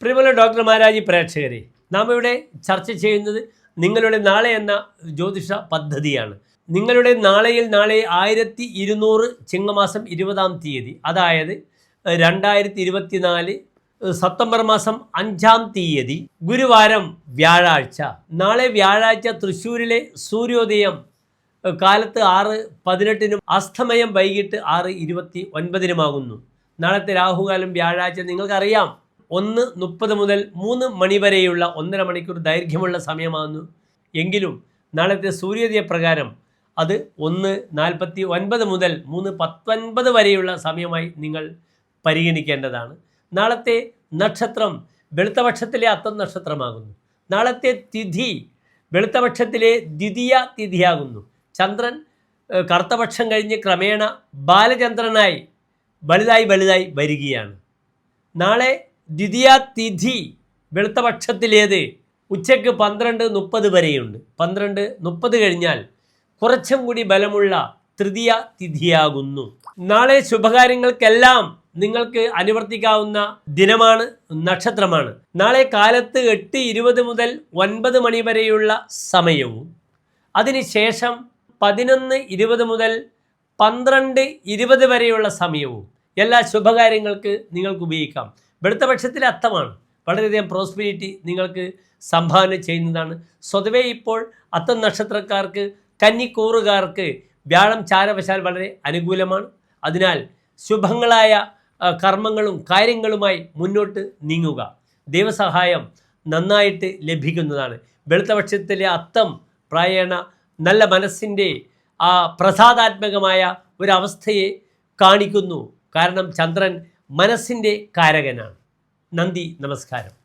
പ്രിയമുള്ള ഡോക്ടർ മാരാജി പ്രേക്ഷകരെ നാം ഇവിടെ ചർച്ച ചെയ്യുന്നത് നിങ്ങളുടെ നാളെ എന്ന ജ്യോതിഷ പദ്ധതിയാണ്. നിങ്ങളുടെ നാളെയിൽ നാളെ ആയിരത്തി ഇരുന്നൂറ് ചിങ്ങമാസം ഇരുപതാം തീയതി അതായത് രണ്ടായിരത്തി ഇരുപത്തിനാല് സെപ്റ്റംബർ മാസം അഞ്ചാം തീയതി ഗുരുവാരം വ്യാഴാഴ്ച. നാളെ വ്യാഴാഴ്ച തൃശ്ശൂരിലെ സൂര്യോദയം കാലത്ത് ആറ് പതിനെട്ടിനും അസ്തമയം വൈകിട്ട് ആറ് ഇരുപത്തി ഒൻപതിനുമാകുന്നു. നാളത്തെ രാഹുകാലം വ്യാഴാഴ്ച നിങ്ങൾക്കറിയാം. ഒന്ന് മുപ്പത് മുതൽ മൂന്ന് മണി വരെയുള്ള ഒന്നര മണിക്കൂർ ദൈർഘ്യമുള്ള സമയമാകുന്നു. എങ്കിലും നാളത്തെ സൂര്യോദയ പ്രകാരം അത് ഒന്ന് നാൽപ്പത്തി ഒൻപത് മുതൽ മൂന്ന് പത്തൊൻപത് വരെയുള്ള സമയമായി നിങ്ങൾ പരിഗണിക്കേണ്ടതാണ്. നാളത്തെ നക്ഷത്രം വെളുത്തപക്ഷത്തിലെ അത്തം നക്ഷത്രമാകുന്നു നാളത്തെ തിഥി വെളുത്തപക്ഷത്തിലെ ദ്വിതീയ തിഥിയാകുന്നു. ചന്ദ്രൻ കറുത്തപക്ഷം കഴിഞ്ഞ് ക്രമേണ ബാലചന്ദ്രനായി വലുതായി വലുതായി വരികയാണ്. നാളെ ദ്വിതീയ തിഥി വെളുത്തപക്ഷത്തിലേത് ഉച്ചയ്ക്ക് പന്ത്രണ്ട് മുപ്പത് വരെയുണ്ട്. പന്ത്രണ്ട് മുപ്പത് കഴിഞ്ഞാൽ കുറച്ചും കൂടി ബലമുള്ള തൃതീയ തിഥിയാകുന്നു നാളെ ശുഭകാര്യങ്ങൾക്കെല്ലാം നിങ്ങൾക്ക് അനുവർത്തിക്കാവുന്ന ദിനമാണ് നക്ഷത്രമാണ്. നാളെ കാലത്ത് എട്ട് ഇരുപത് മുതൽ ഒൻപത് മണി വരെയുള്ള സമയവും. അതിനുശേഷം പതിനൊന്ന് ഇരുപത് മുതൽ പന്ത്രണ്ട് ഇരുപത് വരെയുള്ള സമയവും. എല്ലാ ശുഭകാര്യങ്ങൾക്ക് നിങ്ങൾക്ക് ഉപയോഗിക്കാം. വെളുത്ത പക്ഷത്തിലെ അത്തമാണ്. വളരെയധികം പ്രോസ്പിരിറ്റി നിങ്ങൾക്ക് സംഭാവന ചെയ്യുന്നതാണ്. സ്വതവേ ഇപ്പോൾ അത്തം നക്ഷത്രക്കാർക്ക് കന്നിക്കൂറുകാർക്ക് വ്യാഴം ചാരവശാൽ വളരെ അനുകൂലമാണ്. അതിനാൽ ശുഭങ്ങളായ കർമ്മങ്ങളും കാര്യങ്ങളുമായി മുന്നോട്ട് നീങ്ങുക. ദൈവസഹായം നന്നായിട്ട് ലഭിക്കുന്നതാണ്. വെളുത്തപക്ഷത്തിലെ അത്തം പ്രായണ നല്ല മനസ്സിന്റെ ആ പ്രസാദാത്മകമായ ഒരവസ്ഥയെ കാണിക്കുന്നു. കാരണം ചന്ദ്രൻ മനസ്സിന്റെ കാരകനാണ്. നന്ദി നമസ്കാരം.